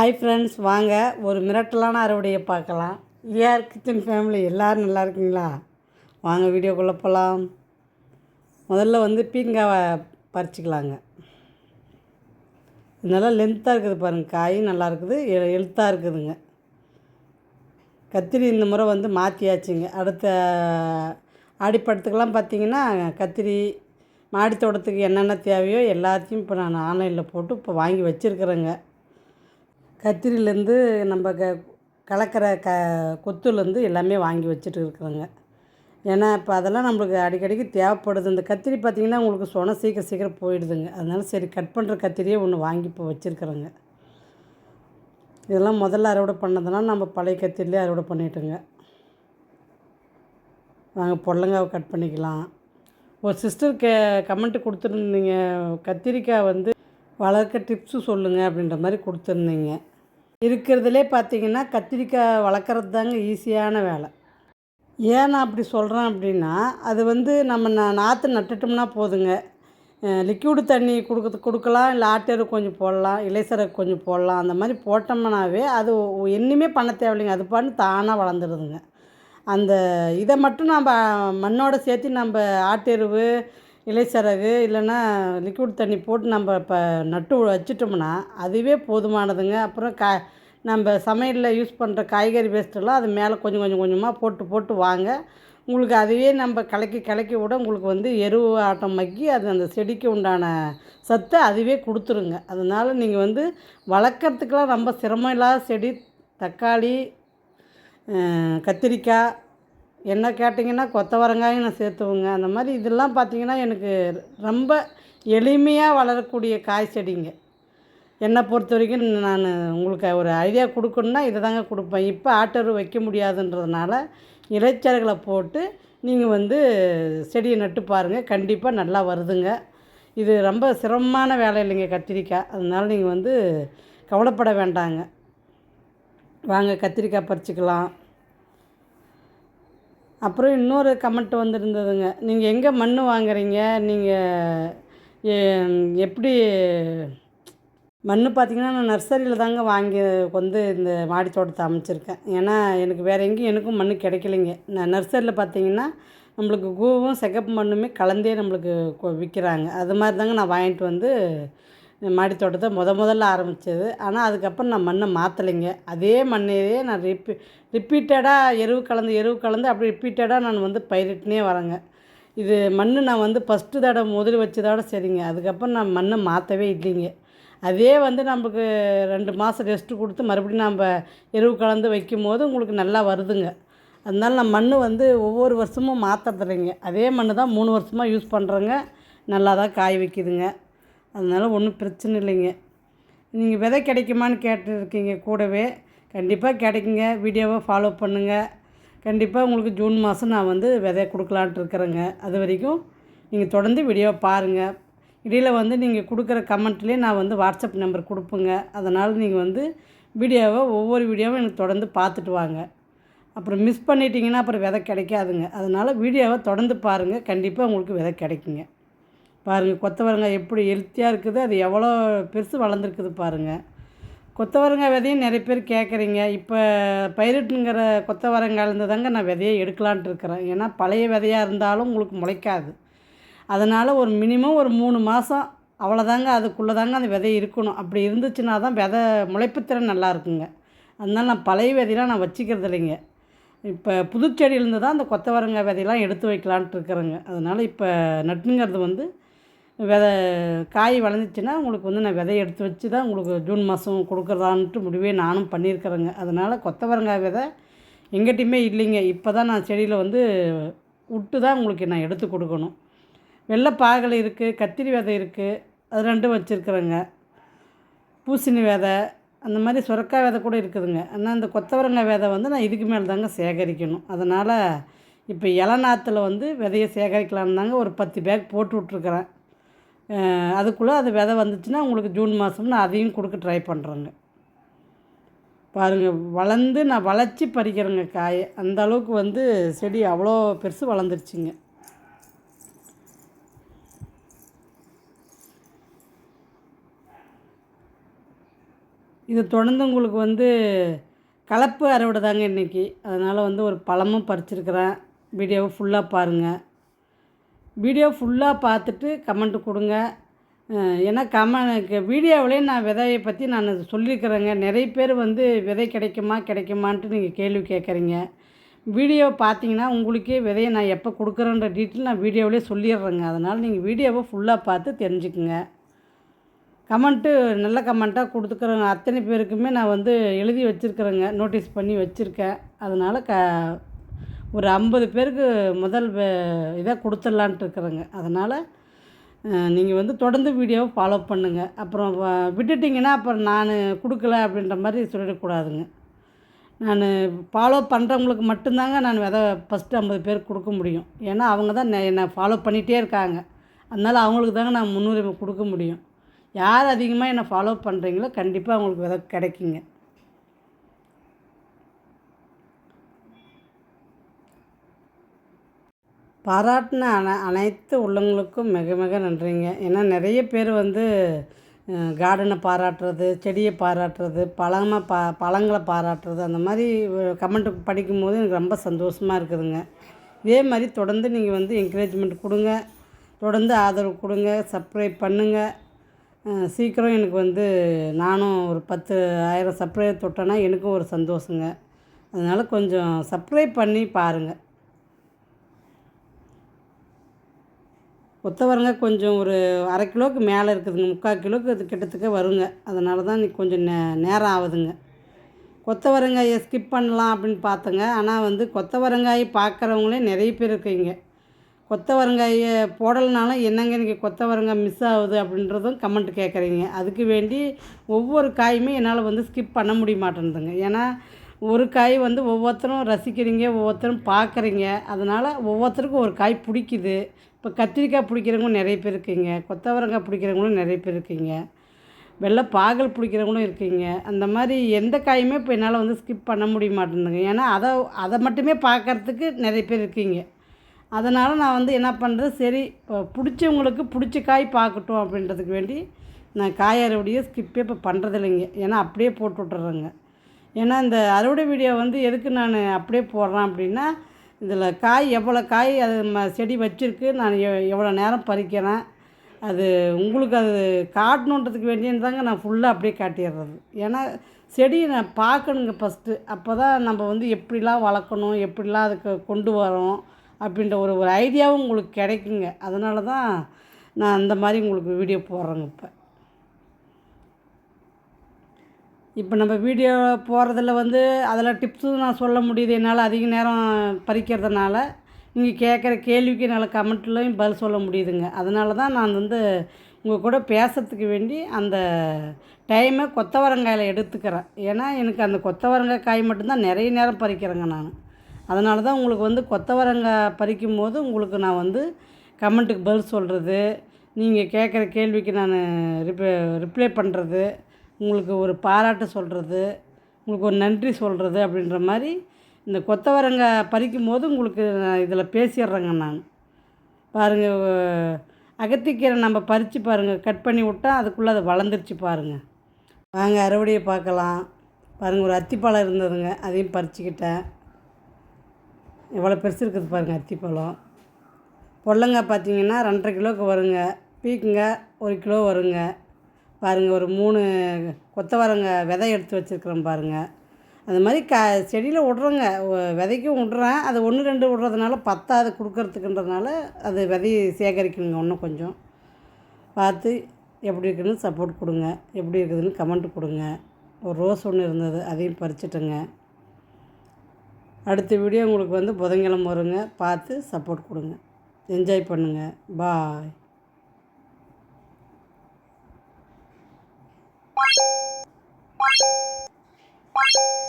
Hi friends வாங்க. ஒரு மிரட்டலான அறுவடையை பார்க்கலாம். ஏஆர் கிச்சன் ஃபேமிலி எல்லோரும் நல்லா இருக்கீங்களா? வாங்க வீடியோக்குள்ளே போகலாம் முதல்ல வந்து பீங்காவை பறிச்சிக்கலாங்க. நல்லா லென்த்தாக இருக்குது பாருங்கள் காய் நல்லா இருக்குது எ- எழுத்தாக இருக்குதுங்க. கத்திரி இந்த முறை வந்து மாற்றியாச்சுங்க அடுத்த ஆடிப்படத்துக்கெல்லாம் பார்த்தீங்கன்னா கத்திரி மாடி தோட்டத்துக்கு என்னென்ன தேவையோ எல்லாத்தையும் இப்போ நான் ஆன்லைனில் போட்டு இப்போ வாங்கி வச்சுருக்குறேங்க. கத்திரிலேருந்து நம்ம க கலக்கிற க கொத்துலேருந்து எல்லாமே வாங்கி வச்சுட்டு இருக்கிறோங்க. ஏன்னா இப்போ அதெல்லாம் நம்மளுக்கு அடிக்கடிக்கு தேவைப்படுது. இந்த கத்திரி பார்த்திங்கன்னா உங்களுக்கு சொன்ன சீக்கிரம் சீக்கிரம் போயிடுதுங்க. அதனால சரி கட் பண்ணுற கத்திரியே ஒன்று வாங்கி இப்போ வச்சுருக்குறோங்க. இதெல்லாம் முதல்ல அறுவடை பண்ணதுனால நம்ம பழைய கத்திரிலே அறுவடை பண்ணிட்டோங்க. நாங்கள் பொடலங்காவை கட் பண்ணிக்கலாம். ஒரு சிஸ்டர் கே கமெண்ட்டு கொடுத்துருந்தீங்க. கத்திரிக்காய் வந்து வளர்க்க டிப்ஸு சொல்லுங்கள் அப்படின்ற மாதிரி கொடுத்துருந்தீங்க. இருக்கிறதுலே பார்த்தீங்கன்னா கத்திரிக்காய் வளர்க்குறது தாங்க ஈஸியான வேலை. ஏன் நான் அப்படி சொல்கிறேன் அப்படின்னா அது வந்து நம்ம நா- நாற்று நட்டுட்டோம்னா போதுங்க. லிக்யூடு தண்ணி கொடுக்க கொடுக்கலாம் இல்லை ஆட்டேரு கொஞ்சம் போடலாம் இலைசரக்கு கொஞ்சம் போடலாம் அந்த மாதிரி போட்டோம்னாவே அது ஒ- என்னுமே பண்ண தேவையில்லைங்க. அது பாட்டு தானாக வளர்ந்துடுதுங்க அந்த இதை மட்டும் நம்ம மண்ணோட சேர்த்து நம்ம ஆட்டெருவு இலைச்சரகு இல்லைன்னா லிக்விட் தண்ணி போட்டு நம்ம இப்போ நட்டு வச்சிட்டோம்னா அதுவே போதுமானதுங்க. அப்புறம் கா நம்ம சமையலில் யூஸ் பண்ணுற காய்கறி வேஸ்ட்டெல்லாம் அது மேலே கொஞ்சம் கொஞ்சம் கொஞ்சமாக போட்டு போட்டு வாங்க. உங்களுக்கு அதுவே நம்ம கலக்கி கலக்கி விட உங்களுக்கு வந்து எருவு ஆட்டம் மக்கி அது அந்த செடிக்கு உண்டான சத்தை அதுவே கொடுத்துருங்க. அதனால் நீங்கள் வந்து வளர்க்குறதுக்கெலாம் ரொம்ப சிரமம் இல்லாத செடி தக்காளி கத்திரிக்காய் என்ன கேட்டிங்கன்னா கொத்தவரங்காயும் நான் சேர்த்துவுங்க. அந்த மாதிரி இதெல்லாம் பார்த்திங்கன்னா எனக்கு ரொம்ப எளிமையாக வளரக்கூடிய காய் செடிங்க. என்னை பொறுத்த வரைக்கும் நான் உங்களுக்கு ஒரு ஐடியா கொடுக்கணுன்னா இதை தாங்க கொடுப்பேன். இப்போ ஆட்டரு வைக்க முடியாதுன்றதுனால இலைச்சர்களை போட்டு நீங்கள் வந்து செடியை நட்டு பாருங்கள் கண்டிப்பாக நல்லா வருதுங்க. இது ரொம்ப சிரமமான வேலை இல்லைங்க கத்திரிக்காய். அதனால் நீங்கள் வந்து கவலைப்பட வேண்டாங்க. வாங்க கத்திரிக்காய் பறிச்சுக்கலாம். அப்புறம் இன்னொரு கமெண்ட் வந்திருந்ததுங்க. நீங்கள் எங்கே மண் வாங்குறீங்க? நீங்கள் எப்படி மண் பார்த்தீங்கன்னா நான் நர்சரியில் தாங்க வாங்கி வந்து இந்த மாடி தோட்டத்தை அமைச்சிருக்கேன். ஏன்னா எனக்கு வேறு எங்கேயும் எனக்கும் மண் கிடைக்கலைங்க. நான் நர்சரியில் பார்த்தீங்கன்னா நம்மளுக்கு கூவும் சிகப்பு மண்ணுமே கலந்தே நம்மளுக்கு கொ- விற்கிறாங்க அது மாதிரி தாங்க நான் வாங்கிட்டு வந்து மாடி தோட்டத்தை முத முதல்ல ஆரம்பித்தது ஆனால் அதுக்கப்புறம் நான் மண்ணை மாற்றலைங்க அதே மண்ணையே நான் ரிப்பீ ரிப்பீட்டடாக எருவு கலந்து எருவு கலந்து அப்படி ரிப்பீட்டடாக நான் வந்து பயிரிட்டுனே வரேங்க. இது மண் நான் வந்து ஃபஸ்ட்டு தடவை முதல் வச்சதோட சரிங்க. அதுக்கப்புறம் நான் மண்ணை மாற்றவே இல்லைங்க. அதே வந்து நமக்கு ரெண்டு மாதம் ரெஸ்ட்டு கொடுத்து மறுபடியும் நம்ம எருவு கலந்து வைக்கும் போது உங்களுக்கு நல்லா வருதுங்க. அதனால நான் மண் வந்து ஒவ்வொரு வருஷமும் மாற்றுறதில்லைங்க அதே மண் தான் மூணு வருஷமாக யூஸ் பண்ணுறேங்க நல்லா தான் காய் வைக்குதுங்க. அதனால் ஒன்றும் பிரச்சனை இல்லைங்க. நீங்கள் விதை கிடைக்குமான்னு கேட்டுருக்கீங்க கூடவே கண்டிப்பாக கிடைக்குங்க. வீடியோவை ஃபாலோ பண்ணுங்கள் கண்டிப்பாக உங்களுக்கு ஜூன் மாதம் நான் வந்து விதை கொடுக்கலான்ட்டு இருக்கிறேங்க. அது வரைக்கும் நீங்கள் தொடர்ந்து வீடியோவை பாருங்கள் இடையில் வந்து நீங்கள் கொடுக்குற கமெண்ட்லேயே நான் வந்து வாட்ஸ்அப் நம்பர் கொடுப்பேங்க. அதனால் நீங்கள் வந்து வீடியோவை ஒவ்வொரு வீடியோவும் எனக்கு தொடர்ந்து பார்த்துட்டு வாங்க. அப்புறம் மிஸ் பண்ணிட்டீங்கன்னா அப்புறம் விதை கிடைக்காதுங்க. அதனால் வீடியோவை தொடர்ந்து பாருங்கள் கண்டிப்பாக உங்களுக்கு விதை கிடைக்குங்க. பாருங்கள் கொத்தவரங்காய் எப்படி ஹெல்த்தியாக இருக்குது அது எவ்வளோ பெருசு வளர்ந்துருக்குது பாருங்கள் கொத்தவரங்காய் விதையும் நிறைய பேர் கேட்குறீங்க. இப்போ பயிரிட்டுங்கிற கொத்தவரங்காயிலேருந்து தாங்க நான் விதையை எடுக்கலான்ட்டு இருக்கிறேன். ஏன்னா பழைய விதையாக இருந்தாலும் உங்களுக்கு முளைக்காது. அதனால் ஒரு மினிமம் ஒரு மூணு மாதம் அவ்வளோதாங்க அதுக்குள்ளே தாங்க அந்த விதை இருக்கணும். அப்படி இருந்துச்சுன்னா தான் விதை முளைப்புத்திறன் நல்லா இருக்குங்க. அதனால நான் பழைய விதையெல்லாம் நான் வச்சுக்கிறது இல்லைங்க. இப்போ புதுச்செடியிலேருந்து தான் அந்த கொத்தவரங்காய் விதையெல்லாம் எடுத்து வைக்கலான்ட்டு இருக்கிறேங்க. அதனால் இப்போ நட்டுங்கிறது வந்து விதை காய் வளர்ந்துச்சுன்னா உங்களுக்கு வந்து நான் விதைய எடுத்து வச்சு தான் உங்களுக்கு ஜூன் மாதம் கொடுக்குறதான்ட்டு முடிவே நானும் பண்ணியிருக்கிறேங்க. அதனால் கொத்தவரங்காய் விதை எங்கிட்டையுமே இல்லைங்க. இப்போ தான் நான் செடியில் வந்து விட்டு தான் உங்களுக்கு நான் எடுத்து கொடுக்கணும். வெள்ளை பாகலை இருக்குது கத்திரி விதை இருக்குது அது ரெண்டும் வச்சுருக்குறேங்க. பூசணி விதை அந்த மாதிரி சுரக்காய் விதை கூட இருக்குதுங்க. ஆனால் அந்த கொத்தவரங்காய் விதை வந்து நான் இதுக்கு மேலே தாங்க சேகரிக்கணும். அதனால் இப்போ இளநாத்தில் வந்து விதையை சேகரிக்கலான்னு தாங்க ஒரு பத்து பேக் போட்டு விட்ருக்குறேன் அதுக்குள்ளே அது விதை வந்துச்சுன்னா உங்களுக்கு ஜூன் மாதம் நான் அதையும் கொடுக்க ட்ரை பண்ணுறேங்க பாருங்கள் வளர்ந்து நான் வளைச்சி பறிக்கிறேங்க காயை. அந்த அளவுக்கு வந்து செடி அவ்வளோ பெருசு வளர்ந்துருச்சுங்க. இது தொடர்ந்து உங்களுக்கு வந்து கலப்பு அறுவடை தாங்க இன்றைக்கி அதனால் வந்து ஒரு பழமும் பறிச்சிருக்கிறேன். வீடியோவை ஃபுல்லாக பாருங்கள் வீடியோ ஃபுல்லாக பார்த்துட்டு கமெண்ட் கொடுங்க. ஏன்னா கம வீடியோவிலே நான் விதையை பற்றி நான் சொல்லியிருக்கிறேங்க நிறைய பேர் வந்து விதை கிடைக்குமா கிடைக்குமான்ட்டு நீங்கள் கேள்வி கேட்குறீங்க. வீடியோ பார்த்தீங்கன்னா உங்களுக்கே விதையை நான் எப்போ கொடுக்குறேன்ற டீட்டெயில் நான் வீடியோவிலே சொல்லிடுறேங்க. அதனால் நீங்கள் வீடியோவை ஃபுல்லாக பார்த்து தெரிஞ்சுக்குங்க. கமெண்ட்டு நல்ல கமெண்ட்டாக கொடுத்துக்கிறேங்க. அத்தனை பேருக்குமே நான் வந்து எழுதி வச்சுருக்குறேங்க. நோட்டீஸ் பண்ணி வச்சுருக்கேன். அதனால் க ஒரு ஐம்பது பேருக்கு முதல் இதை கொடுத்துடலான்ட்டு இருக்கிறேங்க. அதனால் நீங்கள் வந்து தொடர்ந்து வீடியோவை ஃபாலோ பண்ணுங்கள் அப்புறம் விட்டுட்டிங்கன்னா அப்புறம் நான் கொடுக்கல அப்படின்ற மாதிரி சொல்லிடக்கூடாதுங்க. நான் ஃபாலோ பண்ணுறவங்களுக்கு மட்டும்தாங்க நான் விதை ஃபஸ்ட்டு ஐம்பது பேருக்கு கொடுக்க முடியும். ஏன்னா அவங்க தான் என்னை ஃபாலோ பண்ணிகிட்டே இருக்காங்க. அதனால் அவங்களுக்கு தாங்க நான் முன்னுரிமை கொடுக்க முடியும். யார் அதிகமாக என்னை ஃபாலோ பண்ணுறீங்களோ கண்டிப்பாக அவங்களுக்கு விதை கிடைக்குங்க. பாராட்டின அன அனைத்து உள்ளங்களுக்கும் மிக மிக நன்றிங்க. ஏன்னா நிறைய பேர் வந்து கார்டனை பாராட்டுறது செடியை பாராட்டுறது பழமாக பா பழங்களை பாராட்டுறது அந்த மாதிரி கமெண்ட் படிக்கும்போது எனக்கு ரொம்ப சந்தோஷமாக இருக்குதுங்க. இதே மாதிரி தொடர்ந்து நீங்கள் வந்து என்கரேஜ்மெண்ட் கொடுங்க. தொடர்ந்து ஆதரவு கொடுங்க. சப்ஸ்கிரைப் பண்ணுங்கள் சீக்கிரம் எனக்கு வந்து நானும் ஒரு பத்து ஆயிரம் சப்ஸ்கிரைப் தொட்டேன்னா எனக்கும் ஒரு சந்தோஷங்க. அதனால் கொஞ்சம் சப்ஸ்கிரைப் பண்ணி பாருங்கள் கொத்தவரங்க கொஞ்சம் ஒரு அரை கிலோவுக்கு மேலே இருக்குதுங்க. முக்கால் கிலோவுக்கு அது கிட்டத்தட்ட வருங்க. அதனால தான் கொஞ்சம் நே நேரம் ஆகுதுங்க. கொத்தவரங்காயை ஸ்கிப் பண்ணலாம் அப்படின்னு பார்த்தேங்க. ஆனால் வந்து கொத்தவரங்காய் பார்க்குறவங்களே நிறைய பேர் இருக்கீங்க. கொத்தவரங்காயை போடலைனாலும் என்னங்க இன்றைக்கி கொத்தவரங்காய் மிஸ் ஆகுது அப்படின்றதும் கமெண்ட் கேட்குறீங்க. அதுக்கு வேண்டி ஒவ்வொரு காயுமே என்னால் வந்து ஸ்கிப் பண்ண முடிய மாட்டேன்துங்க. ஏன்னா ஒரு காய் வந்து ஒவ்வொருத்தரும் ரசிக்கிறீங்க ஒவ்வொருத்தரும் பார்க்குறீங்க. அதனால் ஒவ்வொருத்தருக்கும் ஒரு காய் பிடிக்குது. இப்போ கத்திரிக்காய் பிடிக்கிறவங்க நிறைய பேர் இருக்கீங்க. கொத்தவரங்காய் பிடிக்கிறவங்களும் நிறைய பேர் இருக்கீங்க. வெள்ளை பாகல் பிடிக்கிறவங்களும் இருக்கீங்க. அந்த மாதிரி எந்த காயுமே இப்போ என்னால் வந்து ஸ்கிப் பண்ண முடிய மாட்டேங்குதுங்க. ஏன்னா அதை அதை மட்டுமே பார்க்கறதுக்கு நிறைய பேர் இருக்கீங்க. அதனால் நான் வந்து என்ன பண்ணுறது? சரி இப்போ பிடிச்சவங்களுக்கு பிடிச்ச காய் பார்க்கட்டும் அப்படின்றதுக்கு வேண்டி நான் காய் அறுவடையை ஸ்கிப்பே இப்போ பண்ணுறதில்லைங்க. ஏன்னா அப்படியே போட்டு விட்டுறேங்க. ஏன்னா இந்த அறுவடை வீடியோ வந்து எதுக்கு நான் அப்படியே போடுறேன் அப்படின்னா இதில் காய் எவ்வளோ காய் அது ம செடி வச்சுருக்கு நான் எ எவ்வளோ நேரம் பறிக்கிறேன் அது உங்களுக்கு அது காட்டணுன்றதுக்கு வேண்டியது தாங்க நான் ஃபுல்லாக அப்படியே காட்டிடுறது. ஏன்னா செடியை நான் பார்க்கணுங்க ஃபஸ்ட்டு அப்போ தான் நம்ம வந்து எப்படிலாம் வளர்க்கணும் எப்படிலாம் அதுக்கு கொண்டு வரோம் அப்படின்ற ஒரு ஒரு ஐடியாவும் உங்களுக்கு கிடைக்குங்க. அதனால தான் நான் அந்த மாதிரி உங்களுக்கு வீடியோ போடுறேங்க இப்போ. இப்போ நம்ம வீடியோ போடுறதுல வந்து அதில் டிப்ஸும் நான் சொல்ல முடியுது. என்னால் அதிக நேரம் பறிக்கிறதுனால நீங்கள் கேட்குற கேள்விக்கு என்னால் கமெண்ட்லையும் பதில் சொல்ல முடியுதுங்க. அதனால தான் நான் வந்து உங்கள் கூட பேசுறதுக்கு வேண்டி அந்த டைமை கொத்தவரங்காயில் எடுத்துக்கிறேன். ஏன்னா எனக்கு அந்த கொத்தவரங்காய் காய் மட்டும்தான் நிறைய நேரம் பறிக்கிறேங்க நான். அதனால தான் உங்களுக்கு வந்து கொத்தவரங்காய் பறிக்கும் போது உங்களுக்கு நான் வந்து கமெண்ட்டுக்கு பதில் சொல்கிறது நீங்கள் கேட்குற கேள்விக்கு நான் ரிப்ளை ரிப்ளை பண்ணுறது உங்களுக்கு ஒரு பாராட்டு சொல்கிறது உங்களுக்கு ஒரு நன்றி சொல்கிறது அப்படின்ற மாதிரி இந்த கொத்தவரங்காய் பறிக்கும் போது உங்களுக்கு இதில் பேசிடுறேங்க நான். பாருங்கள் அகத்திக்கீரை நம்ம பறித்து பாருங்கள் கட் பண்ணி விட்டால் அதுக்குள்ளே அது வளர்ந்துருச்சு பாருங்கள் வாங்க அறுவடையை பார்க்கலாம். பாருங்கள் ஒரு அத்திப்பழம் இருந்ததுங்க அதையும் பறிச்சுக்கிட்டேன். எவ்வளோ பெருசு இருக்குது பாருங்கள் அத்திப்பழம். பொல்லங்காய் பார்த்தீங்கன்னா ரெண்டரை கிலோவுக்கு வருங்க பீக்குங்க ஒரு கிலோ வருங்க. பாருங்கள் ஒரு மூணு கொத்தவரங்காய் விதை எடுத்து வச்சுருக்குறேன் பாருங்கள் அந்த மாதிரி க செடியில் விட்றேங்க. விதைக்கும் விட்றேன். அது ஒன்று ரெண்டு விட்றதுனால பத்தாது கொடுக்கறதுக்குன்றதுனால அது விதையை சேகரிக்கணுங்க இன்னும் கொஞ்சம். பார்த்து எப்படி இருக்குதுன்னு சப்போர்ட் கொடுங்க. எப்படி இருக்குதுன்னு கமெண்ட் கொடுங்க. ஒரு ரோஸ் ஒன்று இருந்தது அதையும் பறிச்சுட்டுங்க. அடுத்த வீடியோ உங்களுக்கு வந்து புதன்கிழமை வருங்க. பார்த்து சப்போர்ட் கொடுங்க. என்ஜாய் பண்ணுங்கள் பாய் Bye.